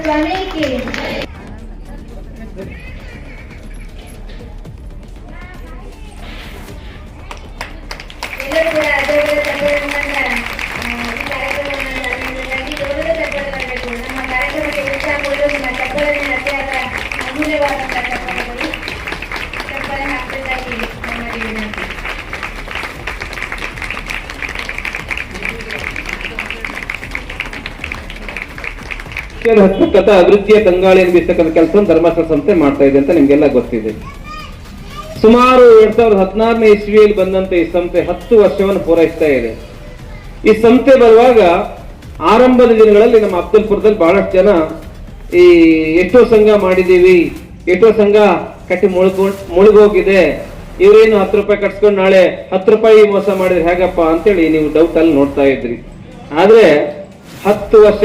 बचाने के ಹಸ್ತಕಥ ಅಭಿವೃದ್ಧಿಯ ಕಂಗಾಳಿಯನ್ನು ಬೀಸತಕ್ಕಂಥ ಕೆಲಸ ಧರ್ಮಸ್ಥಳ ಸಂಸ್ಥೆ ಮಾಡ್ತಾ ಇದೆ ಅಂತ ನಿಮ್ಗೆಲ್ಲ ಗೊತ್ತಿದೆ. ಸುಮಾರು ಎರಡ್ ಸಾವಿರದ ಹದಿನಾರನೇ ಇಸ್ವಿಯಲ್ಲಿ ಬಂದಂತ ಈ ಸಂಸ್ಥೆ ಹತ್ತು ವರ್ಷವನ್ನು ಪೂರೈಸ್ತಾ ಇದೆ. ಈ ಸಂಸ್ಥೆ ಬರುವಾಗ ಆರಂಭದ ದಿನಗಳಲ್ಲಿ ನಮ್ಮ ಅಬ್ದುಲ್ಪುರದಲ್ಲಿ ಬಹಳಷ್ಟು ಜನ ಈ ಎಷ್ಟೋ ಸಂಘ ಮಾಡಿದೀವಿ ಎಷ್ಟೋ ಸಂಘ ಕಟ್ಟಿ ಮುಳುಗೋ, ಮುಳುಗೋಗಿದೆ, ಇವರೇನು ಹತ್ತು ರೂಪಾಯಿ ಕಟ್ಸ್ಕೊಂಡು ನಾಳೆ ಹತ್ತು ರೂಪಾಯಿ ಮೋಸ ಮಾಡಿದ್ರೆ ಹೇಗಪ್ಪ ಅಂತೇಳಿ ನೀವು ಡೌಟ್ ಅಲ್ಲಿ ನೋಡ್ತಾ ಇದ್ರಿ. ಆದ್ರೆ ಹತ್ತು ವರ್ಷ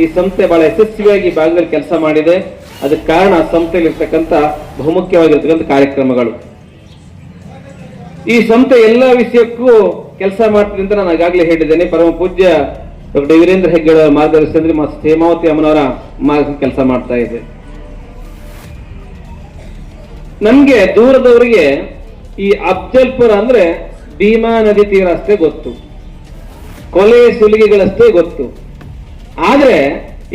ಈ ಸಂಸ್ಥೆ ಬಹಳ ಯಶಸ್ವಿಯಾಗಿ ಭಾಗದಲ್ಲಿ ಕೆಲಸ ಮಾಡಿದೆ. ಅದಕ್ಕೆ ಕಾರಣ ಸಂಸ್ಥೆಯಲ್ಲಿ ಇರ್ತಕ್ಕಂಥ ಬಹುಮುಖ್ಯವಾಗಿರ್ತಕ್ಕಂಥ ಕಾರ್ಯಕ್ರಮಗಳು. ಈ ಸಂಸ್ಥೆ ಎಲ್ಲ ವಿಷಯಕ್ಕೂ ಕೆಲಸ ಮಾಡ್ತೀನಿ ಅಂತ ನಾನು ಈಗಾಗಲೇ ಹೇಳಿದ್ದೇನೆ. ಪರಮ ಪೂಜ್ಯ ಡಾಕ್ಟರ್ ವೀರೇಂದ್ರ ಹೆಗ್ಗಡೆ ಮಾರ್ಗದರ್ಶನದಲ್ಲಿ ಹೇಮಾವತಿ ಅಮ್ಮನವರ ಮಾರ್ಗ ಕೆಲಸ ಮಾಡ್ತಾ ಇದೆ. ನಮ್ಗೆ ದೂರದವರಿಗೆ ಈ ಅಫ್ಜಲ್ಪುರ ಅಂದ್ರೆ ಭೀಮಾ ನದಿ ತೀರ ಅಷ್ಟೇ ಗೊತ್ತು. ಕೊಲೆ ಸುಲಿಗೆಗಳಷ್ಟೇ ಗೊತ್ತು. ಆದ್ರೆ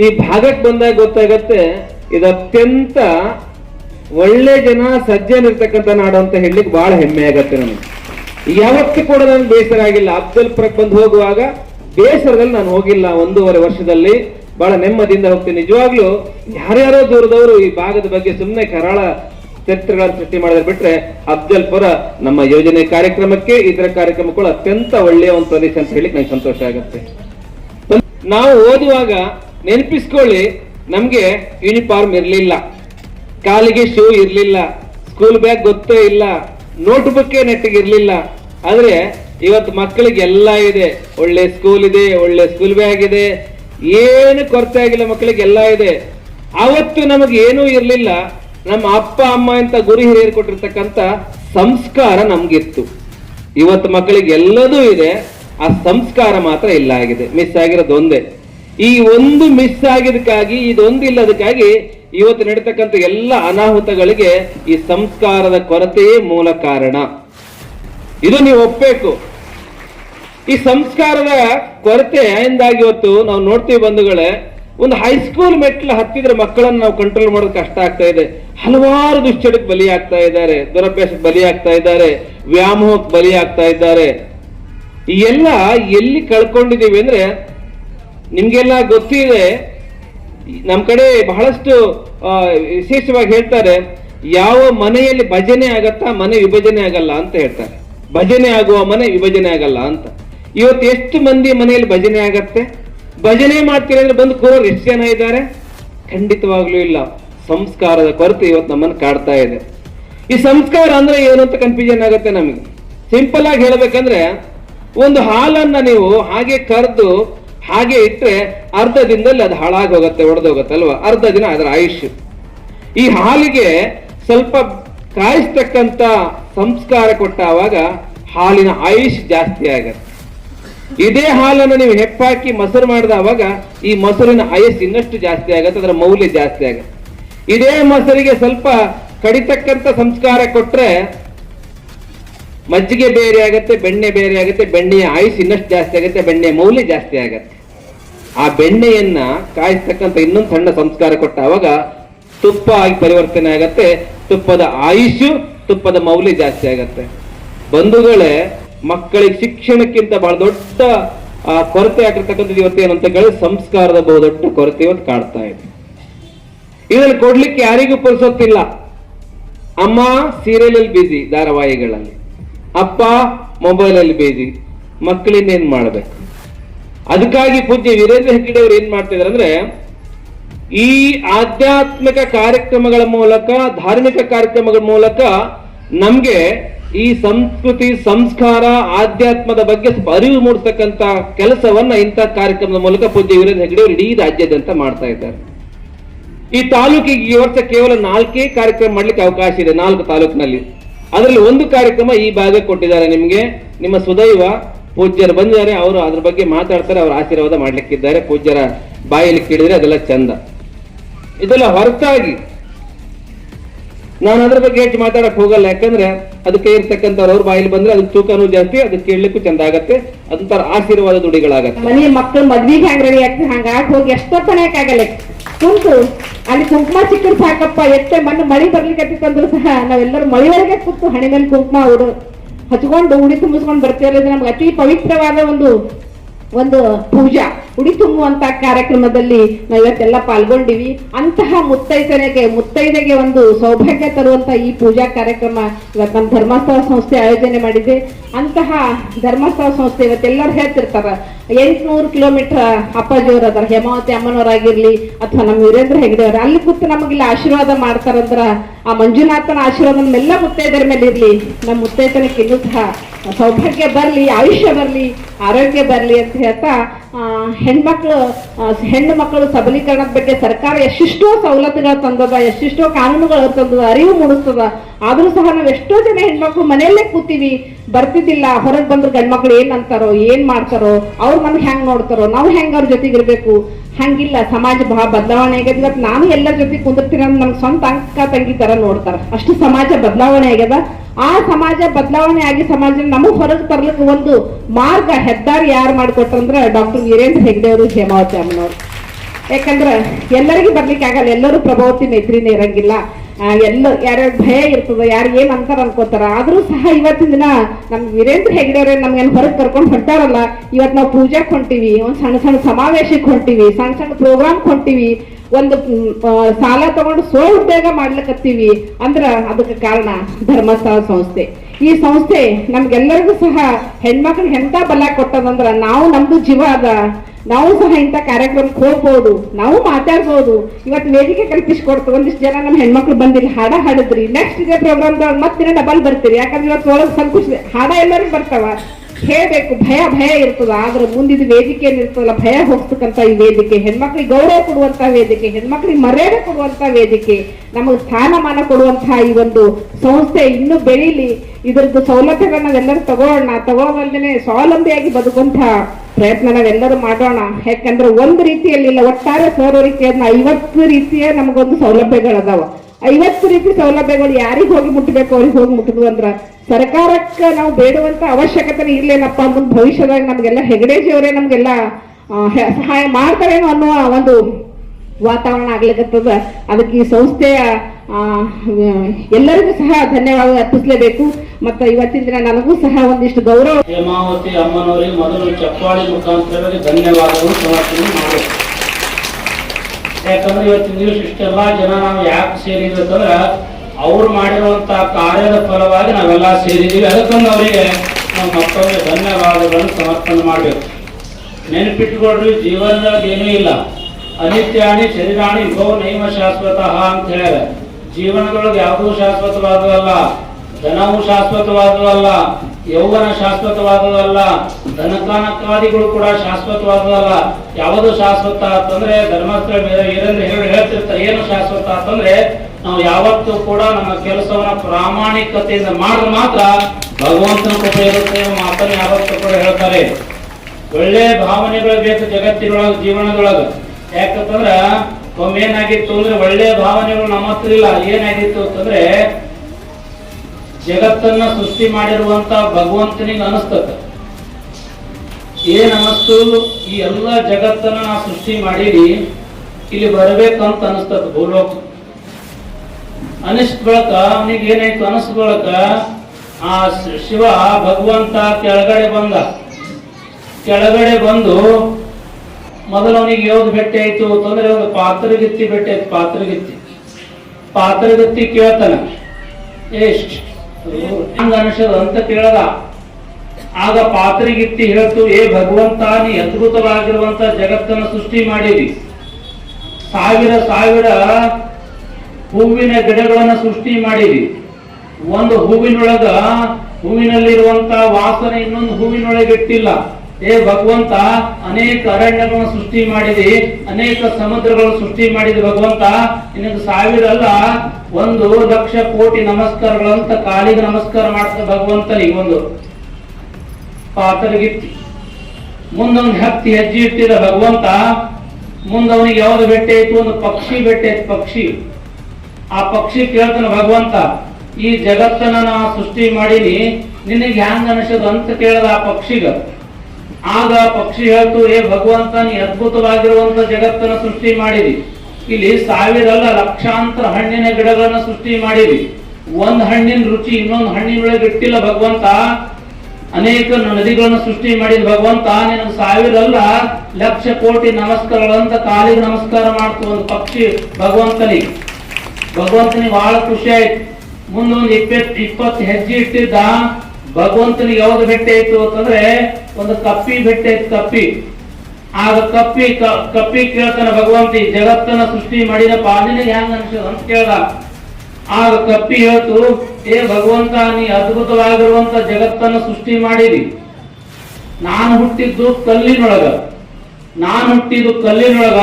ಈ ಭಾಗಕ್ಕೆ ಬಂದಾಗ ಗೊತ್ತಾಗತ್ತೆ ಇದು ಅತ್ಯಂತ ಒಳ್ಳೆ ಜನ ಸಜ್ಜನಿರ್ತಕ್ಕಂಥ ನಾಡು ಅಂತ ಹೇಳಲಿಕ್ಕೆ ಬಹಳ ಹೆಮ್ಮೆ ಆಗತ್ತೆ ನನಗೆ ಯಾವತ್ತೂ ಕೂಡ ನನಗೆ ಬೇಸರ ಆಗಿಲ್ಲ. ಅಫ್ಜಲ್ಪುರಕ್ಕೆ ಬಂದು ಹೋಗುವಾಗ ಬೇಸರದಲ್ಲಿ ನಾನು ಹೋಗಿಲ್ಲ ಒಂದೂವರೆ ವರ್ಷದಲ್ಲಿ. ಬಹಳ ನೆಮ್ಮದಿಯಿಂದ ಹೋಗ್ತೀನಿ. ನಿಜವಾಗ್ಲೂ ಯಾರ್ಯಾರೋ ದೂರದವರು ಈ ಭಾಗದ ಬಗ್ಗೆ ಸುಮ್ಮನೆ ಕರಾಳ ಚರಿತ್ರೆಗಳನ್ನು ಸೃಷ್ಟಿ ಮಾಡಿದ್ರೆ ಬಿಟ್ರೆ ಅಫ್ಜಲ್ಪುರ ನಮ್ಮ ಯೋಜನೆ ಕಾರ್ಯಕ್ರಮಕ್ಕೆ ಇದರ ಕಾರ್ಯಕ್ರಮಗಳು ಅತ್ಯಂತ ಒಳ್ಳೆಯ ಒಂದು ಪ್ರದೇಶ ಅಂತ ಹೇಳಿ ನಂಗೆ ಸಂತೋಷ ಆಗುತ್ತೆ. ನಾವು ಓದುವಾಗ ನೆನಪಿಸ್ಕೊಳ್ಳಿ, ನಮಗೆ ಯೂನಿಫಾರ್ಮ್ ಇರಲಿಲ್ಲ. ಕಾಲಿಗೆ ಶೂ ಇರಲಿಲ್ಲ ಸ್ಕೂಲ್ ಬ್ಯಾಗ್ ಗೊತ್ತೇ ಇಲ್ಲ ನೋಟ್ ನೆಟ್ಟಿಗೆ ಇರ್ಲಿಲ್ಲ ಆದ್ರೆ ಇವತ್ತು ಮಕ್ಕಳಿಗೆ ಎಲ್ಲ ಇದೆ. ಒಳ್ಳೆ ಸ್ಕೂಲ್ ಇದೆ, ಒಳ್ಳೆ ಸ್ಕೂಲ್ ಬ್ಯಾಗ್ ಇದೆ. ಏನು ಕೊರತೆ ಆಗಿಲ್ಲ ಮಕ್ಕಳಿಗೆ ಎಲ್ಲ ಇದೆ. ಅವತ್ತು ನಮಗೆ ಏನೂ ಇರಲಿಲ್ಲ. ನಮ್ಮ ಅಪ್ಪ, ಅಮ್ಮ ಅಂತ ಗುರು ಹಿರಿಯರು ಕೊಟ್ಟಿರ್ತಕ್ಕಂಥ ಸಂಸ್ಕಾರ ನಮ್ಗಿತ್ತು. ಇವತ್ತು ಮಕ್ಕಳಿಗೆ ಎಲ್ಲದೂ ಇದೆ. ಆ ಸಂಸ್ಕಾರ ಮಾತ್ರ ಇಲ್ಲ ಆಗಿದೆ. ಮಿಸ್ ಆಗಿರೋದೊಂದೇ ಈ ಒಂದು ಮಿಸ್ ಆಗಿದ್ದಕ್ಕಾಗಿ, ಇದೊಂದು ಇಲ್ಲದಕ್ಕಾಗಿ ಇವತ್ತು ನಡೀತಕ್ಕಂಥ ಎಲ್ಲ ಅನಾಹುತಗಳಿಗೆ ಈ ಸಂಸ್ಕಾರದ ಕೊರತೆಯೇ ಮೂಲ ಕಾರಣ. ಇದು ನೀವು ಒಪ್ಪಬೇಕು ಈ ಸಂಸ್ಕಾರದ ಕೊರತೆ ಇಂದಾಗಿ ಇವತ್ತು ನಾವು ನೋಡ್ತೀವಿ ಬಂಧುಗಳೇ, ಒಂದು ಹೈಸ್ಕೂಲ್ ಮೆಟ್ಲು ಹತ್ತಿದ್ರೆ ಮಕ್ಕಳನ್ನು ನಾವು ಕಂಟ್ರೋಲ್ ಮಾಡೋದು ಕಷ್ಟ ಆಗ್ತಾ ಇದೆ. ಹಲವಾರು ದುಶ್ಚಟಕ್ಕೆ ಬಲಿಯಾಗ್ತಾ ಇದ್ದಾರೆ, ದುರಭ್ಯಾಸಕ್ಕೆ ಬಲಿಯಾಗ್ತಾ ಇದ್ದಾರೆ, ವ್ಯಾಮೋಹಕ್ಕೆ ಬಲಿಯಾಗ್ತಾ ಇದ್ದಾರೆ. ಈ ಎಲ್ಲ ಎಲ್ಲಿ ಕಳ್ಕೊಂಡಿದ್ದೀವಿ ಅಂದ್ರೆ ನಿಮ್ಗೆಲ್ಲ ಗೊತ್ತಿದೆ. ನಮ್ ಕಡೆ ಬಹಳಷ್ಟು ವಿಶೇಷವಾಗಿ ಹೇಳ್ತಾರೆ, ಯಾವ ಮನೆಯಲ್ಲಿ ಭಜನೆ ಆಗತ್ತಾ ಮನೆ ವಿಭಜನೆ ಆಗಲ್ಲ ಅಂತ ಹೇಳ್ತಾರೆ. ಭಜನೆ ಆಗುವ ಮನೆ ವಿಭಜನೆ ಆಗಲ್ಲ ಅಂತ. ಇವತ್ತು ಎಷ್ಟು ಮಂದಿ ಮನೆಯಲ್ಲಿ ಭಜನೆ ಆಗತ್ತೆ? ಭಜನೆ ಮಾಡ್ತೀರಿ ಅಂದ್ರೆ ಬಂದು ಕೂರೋರು ಎಷ್ಟು ಜನ ಇದ್ದಾರೆ? ಖಂಡಿತವಾಗ್ಲೂ ಇಲ್ಲ. ಸಂಸ್ಕಾರದ ಕೊರತೆ ಇವತ್ತು ನಮ್ಮನ್ನು ಕಾಡ್ತಾ ಇದೆ. ಈ ಸಂಸ್ಕಾರ ಅಂದ್ರೆ ಏನು ಅಂತ ಕನ್ಫ್ಯೂಷನ್ ಆಗುತ್ತೆ ನಮಗೆ. ಸಿಂಪಲ್ ಆಗಿ ಹೇಳ್ಬೇಕಂದ್ರೆ ಒಂದು ಹಾಲನ್ನ ನೀವು ಹಾಗೆ ಕರೆದು ಹಾಗೆ ಇಟ್ಟರೆ ಅರ್ಧ ದಿನದಲ್ಲಿ ಅದು ಹಾಳಾಗಿ ಹೋಗುತ್ತೆ ಒಡೆದೋಗುತ್ತೆ ಅಲ್ವಾ ಅರ್ಧ ದಿನ ಅದರ ಆಯುಷ್ ಈ ಹಾಲಿಗೆ ಸ್ವಲ್ಪ ಕಾಯಿಸ್ತಕ್ಕಂತ ಸಂಸ್ಕಾರ ಕೊಟ್ಟಾಗ ಹಾಲಿನ ಆಯುಷ್ ಜಾಸ್ತಿ ಆಗತ್ತೆ. ಇದೇ ಹಾಲನ್ನು ನೀವು ಹೆಪ್ಪಾಕಿ ಮೊಸರು ಮಾಡಿದವಾಗ ಈ ಮೊಸರಿನ ಆಯಸ್ ಇನ್ನಷ್ಟು ಜಾಸ್ತಿ ಆಗತ್ತೆ, ಅದರ ಮೌಲ್ಯ ಜಾಸ್ತಿ ಆಗತ್ತೆ. ಇದೇ ಮೊಸರಿಗೆ ಸ್ವಲ್ಪ ಕಡಿತಕ್ಕಂತ ಸಂಸ್ಕಾರ ಕೊಟ್ರೆ ಮಜ್ಜಿಗೆ ಬೇರೆ ಆಗತ್ತೆ, ಬೆಣ್ಣೆ ಬೇರೆ ಆಗುತ್ತೆ, ಬೆಣ್ಣೆಯ ಆಯುಸ್ ಇನ್ನಷ್ಟು ಜಾಸ್ತಿ ಆಗುತ್ತೆ, ಬೆಣ್ಣೆಯ ಮೌಲ್ಯ ಜಾಸ್ತಿ ಆಗತ್ತೆ. ಆ ಬೆಣ್ಣೆಯನ್ನ ಕಾಯಿಸ್ತಕ್ಕಂಥ ಇನ್ನೊಂದು ಸಣ್ಣ ಸಂಸ್ಕಾರ ಕೊಟ್ಟ ಅವಾಗ ತುಪ್ಪ ಆಗಿ ಪರಿವರ್ತನೆ ಆಗತ್ತೆ, ತುಪ್ಪದ ಆಯುಷು ತುಪ್ಪದ ಮೌಲ್ಯ ಜಾಸ್ತಿ ಆಗತ್ತೆ. ಬಂಧುಗಳೇ, ಮಕ್ಕಳಿಗೆ ಶಿಕ್ಷಣಕ್ಕಿಂತ ಬಹಳ ದೊಡ್ಡ ಕೊರತೆ ಆಗಿರ್ತಕ್ಕಂಥದ್ದು ಇವತ್ತು ಏನಂತ ಕೇಳಿದ್ರೆ ಸಂಸ್ಕಾರದ ಬಹುದೊಡ್ಡ ಕೊರತೆ ಇವತ್ತು ಕಾಡ್ತಾ ಇದೆ. ಇದನ್ನು ಕೊಡ್ಲಿಕ್ಕೆ ಯಾರಿಗೂ ಪುರುಸೊತ್ತಿಲ್ಲ. ಅಮ್ಮ, ಸೀರಿಯಲ್ ಅಲ್ಲಿ ಬಿಜಿ ಧಾರಾವಾಹಿಗಳಲ್ಲಿ. ಅಪ್ಪ ಮೊಬೈಲ್ ಅಲ್ಲಿ ಮಕ್ಕಳಿಂದ ಏನ್ ಮಾಡಬೇಕು? ಅದಕ್ಕಾಗಿ ಪೂಜ್ಯ ವೀರೇಂದ್ರ ಹೆಗ್ಗಡೆ ಅವರು ಏನ್ ಮಾಡ್ತಿದ್ರು ಅಂದ್ರೆ, ಈ ಆಧ್ಯಾತ್ಮಿಕ ಕಾರ್ಯಕ್ರಮಗಳ ಮೂಲಕ, ಧಾರ್ಮಿಕ ಕಾರ್ಯಕ್ರಮಗಳ ಮೂಲಕ ನಮ್ಗೆ ಈ ಸಂಸ್ಕೃತಿ, ಸಂಸ್ಕಾರ, ಆಧ್ಯಾತ್ಮದ ಬಗ್ಗೆ ಸ್ವಲ್ಪ ಅರಿವು ಮೂಡಿಸ್ತಕ್ಕಂಥ ಕೆಲಸವನ್ನ ಇಂಥ ಕಾರ್ಯಕ್ರಮದ ಮೂಲಕ ಪೂಜ್ಯ ವೀರೇಂದ್ರ ಹೆಗ್ಗಡೆ ಅವರು ಇಡೀ ರಾಜ್ಯಾದ್ಯಂತ ಮಾಡ್ತಾ ಇದ್ದಾರೆ. ಈ ತಾಲೂಕಿಗೆ ಈ ವರ್ಷ ಕೇವಲ ನಾಲ್ಕೇ ಕಾರ್ಯಕ್ರಮ ಮಾಡ್ಲಿಕ್ಕೆ ಅವಕಾಶ ಇದೆ, ನಾಲ್ಕು ತಾಲೂಕಿನಲ್ಲಿ. ಅದರಲ್ಲಿ ಒಂದು ಕಾರ್ಯಕ್ರಮ ಈ ಭಾಗಕ್ಕೆ ಕೊಟ್ಟಿದ್ದಾರೆ ನಿಮಗೆ. ನಿಮ್ಮ ಸುದೈವ ಪೂಜ್ಯರು ಬಂದಿದ್ದಾರೆ, ಅವರು ಅದ್ರ ಬಗ್ಗೆ ಮಾತಾಡ್ತಾರೆ, ಅವರ ಆಶೀರ್ವಾದ ಮಾಡ್ಲಿಕ್ಕಿದ್ದಾರೆ. ಪೂಜ್ಯರ ಬಾಯಲ್ಲಿ ಕೇಳಿದ್ರೆ ಅದೆಲ್ಲ ಚಂದ. ಇದೆಲ್ಲ ಹೊರತಾಗಿ ನಾನು ಅದ್ರ ಬಗ್ಗೆ ಹೆಚ್ಚು ಮಾತಾಡಕ್ ಹೋಗಲ್ಲ. ಯಾಕಂದ್ರೆ ಅದಕ್ಕೆ ಇರ್ತಕ್ಕಂಥವ್ರು ಅವ್ರ ಬಾಯಲ್ಲಿ ಬಂದ್ರೆ ಅದಕ್ಕೆ ತೂಕನೂ ಜಾಸ್ತಿ ಅದಕ್ಕೆ ಕೇಳಲಿಕ್ಕೂ ಚಂದ ಆಗತ್ತೆ. ಅದೊಂಥರ ಆಶೀರ್ವಾದ ದುಡಿಗಳಾಗತ್ತೆ. ಮನೆ ಮಕ್ಕಳು ಮದ್ವಿಗೆ ಹ್ಯಾಂಗ್ ರೆಡಿ ಆಗ್ತದೆ ಹಂಗಾಗಿ ಹೋಗಿ ಎಷ್ಟೋ ಆಗಲ್ಲ. ಕುಂತು, ಅಲ್ಲಿ ಕುಂಕುಮ ಸಿಕ್ಕರು ಸಾಕಪ್ಪ ಎಷ್ಟೇ ಮಣ್ಣು ಮಳಿ ಬರ್ಲಿಕ್ಕೆ ಸಹ ನಾವೆಲ್ಲರೂ ಮಳಿಯೊಳಗೆ ಕೂತು ಹಣೆ ಮೇಲೆ ಕುಂಕುಮ ಅವರು ಹಚ್ಕೊಂಡು, ಉಡಿ ತುಂಬಿಸ್ಕೊಂಡು ಇದು ನಮ್ಗೆ ಅತಿ ಪವಿತ್ರವಾದ ಒಂದು ಒಂದು ಪೂಜಾ, ಉಡಿ ತುಂಬುವಂತ ಕಾರ್ಯಕ್ರಮದಲ್ಲಿ ನಾವು ಇವತ್ತೆಲ್ಲ ಪಾಲ್ಗೊಂಡಿವಿ. ಅಂತಹ ಮುತ್ತೈದನೆಗೆ, ಮುತ್ತೈದೆಗೆ ಒಂದು ಸೌಭಾಗ್ಯ ತರುವಂತ ಈ ಪೂಜಾ ಕಾರ್ಯಕ್ರಮ ಇವತ್ ನಮ್ಮ ಧರ್ಮಸ್ಥಳ ಸಂಸ್ಥೆ ಆಯೋಜನೆ ಮಾಡಿದೆ. ಅಂತಹ ಧರ್ಮಸ್ಥಳ ಸಂಸ್ಥೆ ಇವತ್ತೆಲ್ಲರೂ ಹೇಳ್ತಿರ್ತಾರ, ಎಂಟ್ನೂರು ಕಿಲೋಮೀಟರ್ ಅಪ್ಪಾಜಿಯವರು ಅದಾರ, ಹೇಮಾವತಿ ಅಮ್ಮನವರಾಗಿರ್ಲಿ ಅಥವಾ ನಮ್ಮ ವೀರೇಂದ್ರ ಹೆಗ್ಡೆ ಅವ್ರ, ಅಲ್ಲಿ ಕೂತು ನಮಗಿಲ್ಲ ಆಶೀರ್ವಾದ ಮಾಡ್ತಾರಂದ್ರ ಆ ಮಂಜುನಾಥನ ಆಶೀರ್ವಾದ ನಮ್ಮೆಲ್ಲ ಮುತ್ತೈದರ ಮೇಲೆ ಇರ್ಲಿ. ನಮ್ಮ ಮುತ್ತೈದನಕ್ಕೆ ಇನ್ನೂ ಸಹ ಸೌಭಾಗ್ಯ ಬರಲಿ, ಆಯುಷ್ಯ ಬರಲಿ, ಆರೋಗ್ಯ ಬರಲಿ ಅಂತ ಹೇಳ್ತಾ ಆ, ಹೆಣ್ಮಕ್ಳು ಹೆಣ್ಣು ಮಕ್ಕಳು ಸಬಲೀಕರಣದ ಬಗ್ಗೆ ಸರ್ಕಾರ ಎಷ್ಟೆಷ್ಟೋ ಸವಲತ್ತುಗಳು ತಂದದ ಎಷ್ಟೆಷ್ಟೋ ಕಾನೂನುಗಳು ತಂದದ ಅರಿವು ಮೂಡಿಸ್ತದ. ಆದ್ರೂ ಸಹ ನಾವು ಎಷ್ಟೋ ಜನ ಹೆಣ್ಮಕ್ಳು ಮನೆಯಲ್ಲೇ ಕೂತೀವಿ ಬರ್ತಿದ್ದಿಲ್ಲ ಹೊರಗೆ ಬಂದ್ರೆ ಗಂಡ್ಮಕ್ಳು ಏನ್ ಅಂತಾರೋ ಏನ್ ಮಾಡ್ತಾರೋ ಅವ್ರು ನಮ್ಗೆ ಹೆಂಗ್ ನೋಡ್ತಾರೋ ನಾವು ಹೆಂಗ್ ಅವ್ರ ಜೊತೆಗಿರ್ಬೇಕು? ಹಂಗಿಲ್ಲ ಸಮಾಜ ಬಹಳ ಬದಲಾವಣೆ ಆಗ್ಯದ ಇವತ್ತು ನಾನು ಎಲ್ಲರ ಜೊತೆ ಕುಂದಿರ್ತೀನಿ ನಮ್ಗೆ ಸ್ವಂತ ಅಕ್ಕ ತಂಗಿ ತರ ನೋಡ್ತಾರ. ಅಷ್ಟು ಸಮಾಜ ಬದಲಾವಣೆ ಆಗ್ಯದ. ಆ ಸಮಾಜ ಬದಲಾವಣೆ ಆಗಿ ಸಮಾಜ ನಮಗ್ ಹೊರಗೆ ತರ್ಲಿಕ್ಕೆ ಒಂದು ಮಾರ್ಗ, ಹೆದ್ದಾರಿ ಯಾರು ಮಾಡ್ಕೊಟ್ರಂದ್ರೆ ಡಾಕ್ಟರ್ ವೀರೇಂದ್ರ ಹೆಗ್ಡೆ ಅವರು, ಹೇಮಾವತಿ ಅಮ್ಮನವ್ರು. ಯಾಕಂದ್ರ ಎಲ್ಲರಿಗೂ ಬರ್ಲಿಕ್ಕೆ ಆಗಲ್ಲ, ಎಲ್ಲರೂ ಪ್ರಭಾವತಿ ಮೈತ್ರಿನೇ ಇರಂಗಿಲ್ಲ. ಎಲ್ಲ ಯಾರ್ಯಾರ ಭಯ ಇರ್ತದ, ಯಾರು ಏನ್ ಅಂತಾರ ಅನ್ಕೋತಾರ. ಆದ್ರೂ ಸಹ ಇವತ್ತಿನ ದಿನ ನಮ್ ವೀರೇಂದ್ರ ಹೆಗ್ಡೆ ಅವ್ರೆ ನಮ್ಗೇನ್ ಹೊರಗೆ ಕರ್ಕೊಂಡು ಹೊಂಟಾರಲ್ಲ ಇವತ್ ನಾವು ಪೂಜಾಕ್ ಹೊಂಟಿವಿ, ಒಂದ್ ಸಣ್ಣ ಸಣ್ಣ ಸಮಾವೇಶಕ್ಕೆ ಹೊಂಟಿವಿ, ಸಣ್ಣ ಸಣ್ಣ ಪ್ರೋಗ್ರಾಮ್ ಹೊಂಟಿವಿ. ಒಂದು ಸಾಲ ತಗೊಂಡು ಸ್ವ ಉದ್ಯೋಗ ಮಾಡ್ಲಿಕ್ಕತ್ತೀವಿ ಅಂದ್ರ ಅದಕ್ಕೆ ಕಾರಣ ಧರ್ಮಸ್ಥಳ ಸಂಸ್ಥೆ. ಈ ಸಂಸ್ಥೆ ನಮ್ಗೆಲ್ಲರಿಗೂ ಸಹ ಹೆಣ್ಮಕ್ಳು ಎಂತ ಬಲ ಕೊಟ್ಟದಂದ್ರ ನಾವು ನಮ್ದು ಜೀವ ಅದ. ನಾವು ಸಹ ಇಂಥ ಕಾರ್ಯಕ್ರಮಕ್ಕೆ ಹೋಗ್ಬೋದು, ನಾವು ಮಾತಾಡ್ಬೋದು. ಇವತ್ತು ವೇದಿಕೆ ಕಲ್ಪಿಸ್ಕೊಡ್ತು, ಒಂದಿಷ್ಟು ಜನ ನಮ್ಮ ಹೆಣ್ಮಕ್ಳು ಬಂದಿಲ್ಲ, ಹಾಡ ಹಾಡಿದ್ರಿ. ನೆಕ್ಸ್ಟ್ ಇದೇ ಪ್ರೋಗ್ರಾಮ್ದೊಳಗೆ ಮತ್ತೆ ಡಬಲ್ ಬರ್ತೀರಿ. ಯಾಕಂದ್ರೆ ಇವತ್ತು ಒಳಗೆ ಹಾಡ ಎಲ್ಲರಿಗೂ ಬರ್ತಾವ. ಹೇಳ್ಬೇಕು, ಭಯ ಭಯ ಇರ್ತದ. ಆದ್ರೆ ಮುಂದಿದ ವೇದಿಕೆ ಏನಿರ್ತದಲ್ಲ, ಭಯ ಹೋಗ್ತಕ್ಕಂತ ಈ ವೇದಿಕೆ. ಹೆಣ್ಮಕ್ಳಿಗೆ ಗೌರವ ಕೊಡುವಂತ ವೇದಿಕೆ, ಹೆಣ್ಮಕ್ಳಿಗೆ ಮರ್ಯಾದೆ ಕೊಡುವಂತ ವೇದಿಕೆ, ನಮಗೆ ಸ್ಥಾನಮಾನ ಕೊಡುವಂತಹ ಈ ಒಂದು ಸಂಸ್ಥೆ ಇನ್ನೂ ಬೆಳೀಲಿ. ಇದ್ರದ್ದು ಸೌಲಭ್ಯಗಳನ್ನ ನಾವೆಲ್ಲರೂ ತಗೋಣ ತಗೋವಲ್ದೇನೆ ಸ್ವಾವಲಂಬಿಯಾಗಿ ಬದುಕುವಂತ ಪ್ರಯತ್ನ ನಾವೆಲ್ಲರೂ ಮಾಡೋಣ. ಯಾಕಂದ್ರೆ ಒಂದು ರೀತಿಯಲ್ಲಿ ಇಲ್ಲ ಒಟ್ಟಾರೆ ಸರ್ವ ರೀತಿಯನ್ನ ಐವತ್ತು ರೀತಿಯ ನಮಗೊಂದು ಸೌಲಭ್ಯಗಳದಾವ. ಐವತ್ತು ರೀತಿ ಸೌಲಭ್ಯಗಳು ಯಾರಿಗೆ ಹೋಗಿ ಮುಟ್ಟಬೇಕು, ಅವ್ರಿಗೆ ಹೋಗಿ ಮುಟ್ಟದು ಅಂದ್ರ ಸರ್ಕಾರಕ್ಕೆ ನಾವು ಬೇಡುವಂತ ಅವಶ್ಯಕತೆ ಇರ್ಲೇನಪ್ಪ ಮುಂದೆ ಭವಿಷ್ಯದಾಗ ನಮ್ಗೆಲ್ಲ ಹೆಗಡೇಜಿ ಅವರೇ ನಮ್ಗೆಲ್ಲ ಸಹಾಯ ಮಾಡ್ತಾರೇನೋ ಅನ್ನುವ ಒಂದು ವಾತಾವರಣ ಆಗ್ಲಿಕ್ಕತ್ತದ ಅದಕ್ಕೆ ಈ ಸಂಸ್ಥೆಯ ಎಲ್ಲರಿಗೂ ಸಹ ಧನ್ಯವಾದ ಅರ್ಪಿಸ್ಲೇಬೇಕು. ಮತ್ತು ಇವತ್ತಿನ ದಿನ ನನಗೂ ಸಹ ಒಂದಿಷ್ಟು ಗೌರವ ಹೇಮಾವತಿ ಅಮ್ಮನವರಿಗೆ ಮೊದಲು ಚಪ್ಪಾಳಿ ಮುಖಾಂತರವಾಗಿ ಧನ್ಯವಾದಗಳು ಯಾಕಂದ್ರೆ ಇವತ್ತಿನ ದಿವಸ ಇಷ್ಟೆಲ್ಲ ಜನ ನಾವು ಯಾಕೆ ಸೇರಿದ್ರಂದ್ರೆ ಅವ್ರು ಮಾಡಿರುವಂತ ಕಾರ್ಯದ ಫಲವಾಗಿ ನಾವೆಲ್ಲ ಸೇರಿದೀವಿ ಅದಕ್ಕೊಂದು ಅವರಿಗೆ ನಮ್ಮ ಮಕ್ಕಳಿಗೆ ಧನ್ಯವಾದಗಳನ್ನು ಸಮರ್ಪಣೆ ಮಾಡಬೇಕು. ನೆನಪಿಟ್ಕೊಳ್ರಿ ಜೀವನದಾಗ ಏನೂ ಇಲ್ಲ. ಅನಿತ್ಯಾಣಿ ಶರೀರಾಣಿ ಗೋ ನೈಮ ಶಾಶ್ವತ ಅಂತ ಹೇಳ್ಯಾರ. ಜೀವನದೊಳಗೆ ಯಾವುದೂ ಶಾಶ್ವತವಾದದಲ್ಲ. ಧನವು ಶಾಶ್ವತವಾದದಲ್ಲ, ಯೌವನ ಶಾಶ್ವತವಾದದಲ್ಲ ಧನಕಾನಕಾದಿಗಳು ಕೂಡ ಶಾಶ್ವತವಾದದಲ್ಲ. ಯಾವುದು ಶಾಶ್ವತ ಅಂತಂದ್ರೆ ಧರ್ಮಸ್ಥಳ ಏನಂದ್ರೆ ಹೇಳಿ ಹೇಳ್ತಿರ್ತಾರೆ, ಏನು ಶಾಶ್ವತ ಅಂತಂದ್ರೆ ನಾವು ಯಾವತ್ತೂ ಕೂಡ ನಮ್ಮ ಕೆಲಸವನ್ನ ಪ್ರಾಮಾಣಿಕತೆಯಿಂದ ಮಾಡಿದ್ರೆ ಮಾತ್ರ ಭಗವಂತನ ಕೃಪೆ ಇರುತ್ತೆ ಮಾತನ್ನ ಯಾವತ್ತು ಕೂಡ ಹೇಳ್ತಾರೆ. ಒಳ್ಳೆ ಭಾವನೆಗಳು ಬೇಕು ಜಗತ್ತಿನೊಳಗ, ಜೀವನದೊಳಗ. ಯಾಕಂತಂದ್ರ ಒಮ್ಮೆ ಏನಾಗಿತ್ತು ಅಂದ್ರೆ ಒಳ್ಳೆ ಭಾವನೆಗಳು ನಮ್ಮ ಹತ್ರ ಇಲ್ಲ. ಏನಾಗಿತ್ತು ಅಂತಂದ್ರೆ ಜಗತ್ತನ್ನ ಸೃಷ್ಟಿ ಮಾಡಿರುವಂತ ಭಗವಂತನಿಗೆ ಅನಿಸ್ತದ ಏನ್ ಅನಿಸ್ತು ಈ ಎಲ್ಲ ಜಗತ್ತನ್ನ ನಾ ಸೃಷ್ಟಿ ಮಾಡೀನಿ ಇಲ್ಲಿ ಬರಬೇಕಂತ ಅನಿಸ್ತದ ಭೂಲೋಕ. ಅನಿಸ್ ಬಳಕ ಅವನಿಗೆ ಏನಾಯ್ತು? ಅನಿಸ್ ಬಳಕ ಆ ಶಿವ ಭಗವಂತ ಕೆಳಗಡೆ ಬಂದ. ಕೆಳಗಡೆ ಬಂದು ಮೊದಲು ಅವನಿಗೆ ಯಾವ್ದು ಭೇಟಿ ಆಯ್ತು? ಅಂತಂದ್ರೆ ಒಂದು ಪಾತ್ರಗಿತ್ತಿ ಭೇಟಿ ಆಯ್ತು, ಪಾತ್ರಗಿತ್ತಿ. ಪಾತ್ರಗಿತ್ತಿ ಕೇಳ್ತಾನೆ. ಎಷ್ಟ್ ಅನಿಸದ ಅಂತ ಕೇಳದ ಆಗ ಪಾತ್ರಗಿತ್ತಿ ಹೇಳ್ತು, ಏ ಭಗವಂತ, ನೀ ಅದ್ಭುತವಾಗಿರುವಂತ ಜಗತ್ತನ್ನ ಸೃಷ್ಟಿ ಮಾಡಿದಿ. ಸಾವಿರ ಸಾವಿರ ಹೂವಿನ ಗಿಡಗಳನ್ನ ಸೃಷ್ಟಿ ಮಾಡಿದಿ. ಒಂದು ಹೂವಿನೊಳಗ ಹೂವಿನಲ್ಲಿರುವಂತ ವಾಸನೆ ಇನ್ನೊಂದು ಹೂವಿನೊಳಗೆ ಇಟ್ಟಿಲ್ಲ. ಏ ಭಗವಂತ, ಅನೇಕ ಅರಣ್ಯಗಳನ್ನು ಸೃಷ್ಟಿ ಮಾಡಿದಿ, ಅನೇಕ ಸಮುದ್ರಗಳನ್ನು ಸೃಷ್ಟಿ ಮಾಡಿದಿ ಭಗವಂತ. ನಿನಗೆ ಸಾವಿರ ಅಲ್ಲ ಒಂದು ಲಕ್ಷ ಕೋಟಿ ನಮಸ್ಕಾರಗಳಂತ ಕಾಲಿಗೆ ನಮಸ್ಕಾರ ಮಾಡ್ತ ಭಗವಂತನಿಗೆ ಒಂದು ಪಾತ್ರಗಿತ್ತಿ. ಮುಂದೊಂದು ಹತ್ತಿ ಹೆಜ್ಜೆ ಇಟ್ಟಿದ ಭಗವಂತ. ಮುಂದವನಿಗೆ ಯಾವ್ದು ಬೆಟ್ಟೆ ಇತ್ತು ಒಂದು ಪಕ್ಷಿ ಬೆಟ್ಟ ಇತ್ತು ಪಕ್ಷಿ. ಆ ಪಕ್ಷಿ ಕೇಳ್ತಾನೆ ಭಗವಂತ, ಈ ಜಗತ್ತನ್ನ ನಾ ಸೃಷ್ಟಿ ಮಾಡೀನಿ, ನಿನಗೆ ಹ್ಯಾಂಗ ಅನಿಸೋದು? ಅಂತ ಕೇಳದ ಆ ಪಕ್ಷಿಗ. ಆಗ ಪಕ್ಷಿ ಹೇಳ್ತು, ಏ ಭಗವಂತ, ನೀ ಅದ್ಭುತವಾಗಿರುವಂತ ಜಗತ್ತನ್ನ ಸೃಷ್ಟಿ ಮಾಡಿದಿ. ಇಲ್ಲಿ ಸಾವಿರಲ್ಲ ಲಕ್ಷಾಂತರ ಹಣ್ಣಿನ ಗಿಡಗಳನ್ನ ಸೃಷ್ಟಿ ಮಾಡಿವಿ ಒಂದ್ ಹಣ್ಣಿನ ರುಚಿ ಇನ್ನೊಂದು ಹಣ್ಣಿನೊಳಗೆ ಇಟ್ಟಿಲ್ಲ ಭಗವಂತ. ಅನೇಕ ನದಿಗಳನ್ನು ಸೃಷ್ಟಿ ಮಾಡಿದ ಭಗವಂತ. ನಿನಗೆ ಸಾವಿರಲ್ಲ ಲಕ್ಷ ಕೋಟಿ ನಮಸ್ಕಾರಗಳಂತ ಕಾಲಿಗೆ ನಮಸ್ಕಾರ ಮಾಡ್ತು ಒಂದು ಪಕ್ಷಿ ಭಗವಂತನಿಗೆ. ಭಗವಂತನಿಗೆ ಬಹಳ ಖುಷಿ ಆಯ್ತು. ಮುಂದೊಂದು ಇಪ್ಪತ್, ಇಪ್ಪತ್ತು ಹೆಜ್ಜೆ ಇಟ್ಟಿದ್ದ. ಭಗವಂತನಿಗೆ ಯಾವ್ದು ಬೆಟ್ಟೆ ಇತ್ತು ಅಂತಂದ್ರೆ ಒಂದು ಕಪ್ಪಿ ಬೆಟ್ಟೆ ಇತ್ತು ಕಪ್ಪಿ. ಆಗ ಕಪ್ಪಿ ಕಪ್ಪಿ ಕೇಳ್ತಾನೆ ಭಗವಂತ ಜಗತ್ತನ್ನ ಸೃಷ್ಟಿ ಮಾಡಿದಪ್ಪ, ನಿನಗೆ ಹೆಂಗ ಅನ್ಸದ ಅಂತ ಕೇಳ್ದ. ಆಗ ಕಪ್ಪಿ ಹೇಳ್ತು, ಏ ಭಗವಂತ, ನೀ ಅದ್ಭುತವಾಗಿರುವಂತ ಜಗತ್ತನ್ನ ಸೃಷ್ಟಿ ಮಾಡಿದಿ. ನಾನು ಹುಟ್ಟಿದ್ದು ಕಲ್ಲಿನೊಳಗ. ನಾನು ಹುಟ್ಟಿದ್ದು ಕಲ್ಲಿನೊಳಗ,